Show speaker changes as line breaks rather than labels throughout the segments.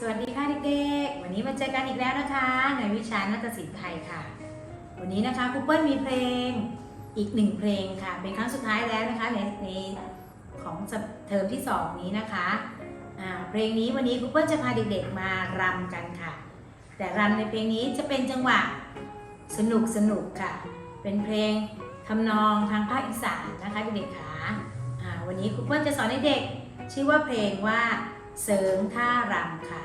สวัสดีค่ะเด็กๆ วันนี้มาเจอกันอีกแล้วนะคะในวิชานาฏศิลป์ไทยค่ะ วันนี้นะคะครูเปิ้ลมีเพลงอีกหนึ่งเพลงค่ะ เป็นครั้งสุดท้ายแล้วนะคะในในของเทอมที่สองนี้นะคะอ่าเพลงนี้วันนี้ครูเปิ้ลจะพาเด็กๆมารำกันค่ะ แต่รำในเพลงนี้จะเป็นจังหวะสนุกสนุกค่ะ เป็นเพลงทำนองทางภาคอีสานนะคะเด็กๆค่ะวันนี้ครูเปิ้ลจะสอนเด็กๆชื่อว่าเพลงว่าเสริงท่ารำค่ะ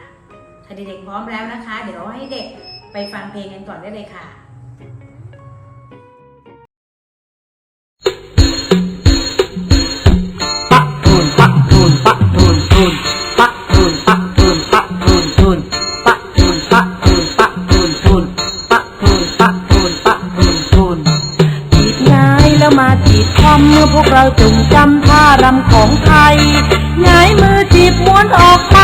ถ้าเด็กๆพร้อมแล้วนะคะ เดี๋ยวให้เด็กไปฟังเพลงกันก่อนได้เลยค่ะ
ปะทูนปะทูนปะทูนทูนปะทูนปะทูนปะทูนทูนปะทูนปะทูนปะทูนทูนปะทูนปะทูนปะทูนทูนจีบง่ายแล้วมาจีบคอมเมื่อพวกเราจงจำท่ารำของไทยง่ายมือจีบม้วนออกไป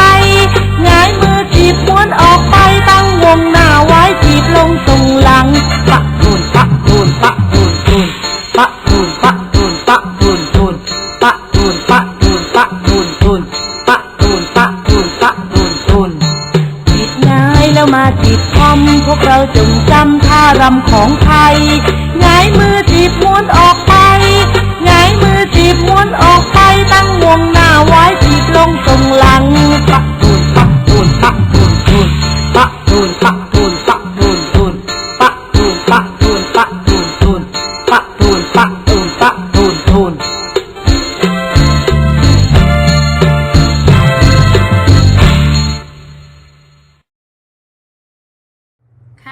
นปะตูนปะตูนตูนปะตูนปะตูนปะตูนตูนจีบนายแล้วมาจีบคอมพวกเราจงจำท่ารำของไทยง่ายมือจีบม้วนออกไปง่ายมือจีบม้วนออกไปตั้งวงหน้าไว้จีบลงตรงหลังปะตูนปะ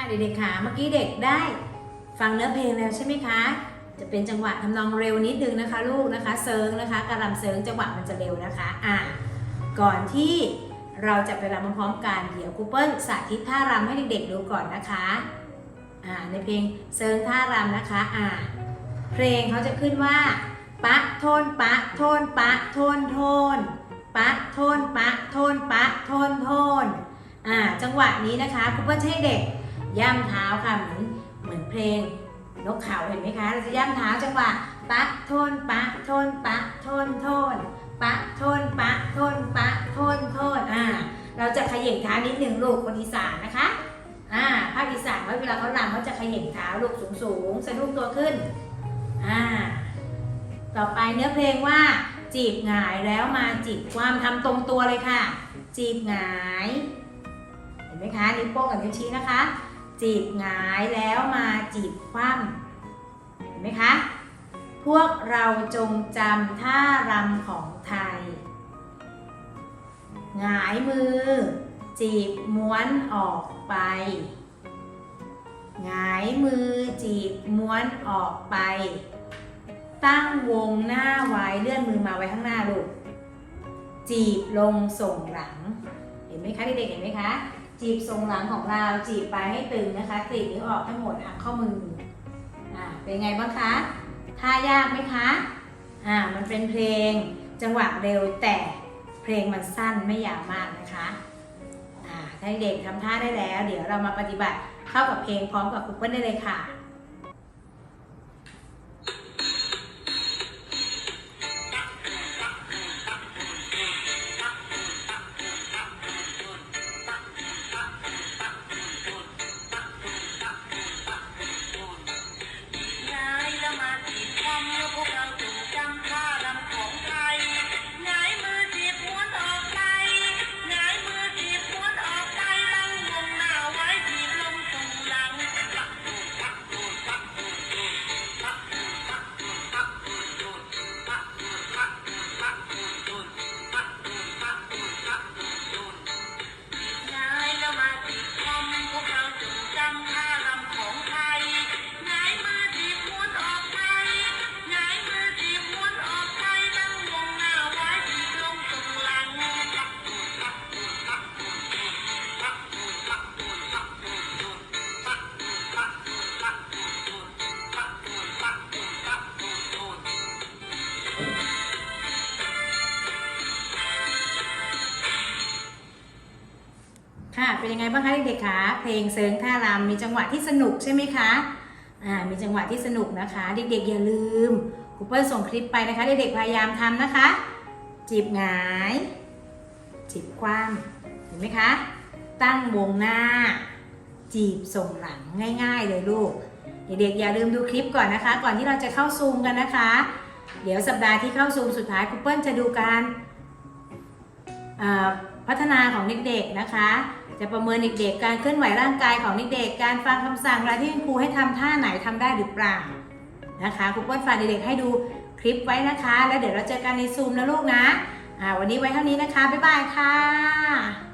เด็กๆค่ะเมื่อกี้เด็กได้ฟังเนื้อเพลงแล้วใช่ไหมคะ จะเป็นจังหวะทำนองเร็วนิดนึงนะคะ ลูกนะคะเซิร์งนะคะการรำเซิร์งจังหวะมันจะเร็วนะคะอะก่อนที่เราจะไปรำพร้อมกันเดี๋ยวครูเปิ้ลสาธิตท่ารำให้เด็กๆดูก่อนนะคะอ่าในเพลงเซิร์งท่ารำนะคะอ่าเพลงเขาจะขึ้นว่า ปะโทนปะโทนปะโทนโทนปะโทนปะโทนปะโทนโทนอ่าจังหวะนี้นะคะครูเปิ้ลจะให้เด็ก ย่ำเท้าค่ะเหมือนเหมือนเพลงนกเขาเห็นไหมคะ เราจะย่ำเท้าจังหวะปะทนปะทนปะทนทนปะทนปะทนปะทนทนอ่าเราจะขย่งเท้านิดหนึ่งลูกคนอีสานนะคะอ่าภาคอีสานไว้เวลาเขาลำเขาจะขย่งเท้าลูกสูงสูงๆสะดุ้งตัวขึ้นอ่าต่อไปเนื้อเพลงว่า จีบหงายแล้วมาจีบความทำตรงตัวเลยค่ะ จีบหงาย เห็นไหมคะนิ้วโป้งกับนิ้วชี้นะคะ จีบหงายแล้วมาจีบคว่ำเห็นไหมคะ พวกเราจงจำท่ารำของไทย หงายมือ จีบม้วนออกไป หงายมือจีบม้วนออกไป ตั้งวงหน้าไว้เลื่อนมือมาไว้ข้างหน้าลูกจีบลงส่งหลัง เห็นไหมคะเด็กๆเห็นไหมคะ จีบทรงหลังของเราจีบไปให้ตึงนะคะกรีดนิ้วออกให้หมดหักข้อมืออ่าเป็นไงบ้างคะท่ายากไหมคะอ่ามันเป็นเพลงจังหวะเร็วแต่เพลงมันสั้นไม่ยาวมากนะคะอ่าถ้าเด็กทำท่าได้แล้ว เดี๋ยวเรามาปฏิบัติเข้ากับเพลงพร้อมกับครูเปิ้ลได้เลยค่ะ
เป็นยังไงบ้าง
คะเด็กๆคะเพลงเซิงท่ารำมีจังหวะที่สนุกใช่ไหมคะอ่ามีจังหวะที่สนุกนะคะ เด็กๆอย่าลืมครูเปิ้ลส่งคลิปไปนะคะเด็กๆพยายามทำนะคะ จีบหงายจีบคว่เห็นไหมคะ ตั้งวงหน้า จีบส่งหลังง่าย ๆ เลยลูก เด็กๆอย่าลืมดูคลิปก่อนนะคะ ก่อนที่เราจะเข้าซูมกันนะคะ เดี๋ยวสัปดาห์ที่เข้าซูมสุดท้ายครูเปิ้ลจะดูการอ่อ พัฒนาของเด็กๆนะคะ จะประเมินเด็กๆ การเคลื่อนไหวร่างกายของเด็กๆ การฟังคำสั่งเวลาที่ครูให้ทำท่าไหนทำได้หรือเปล่านะคะครูเปิ้ลฝากเด็กๆให้ดูคลิปไว้นะคะ แล้วเดี๋ยวเราเจอกันในซูมนะลูกนะวันนี้ไว้เท่านี้นะคะบ๊ายบายค่ะ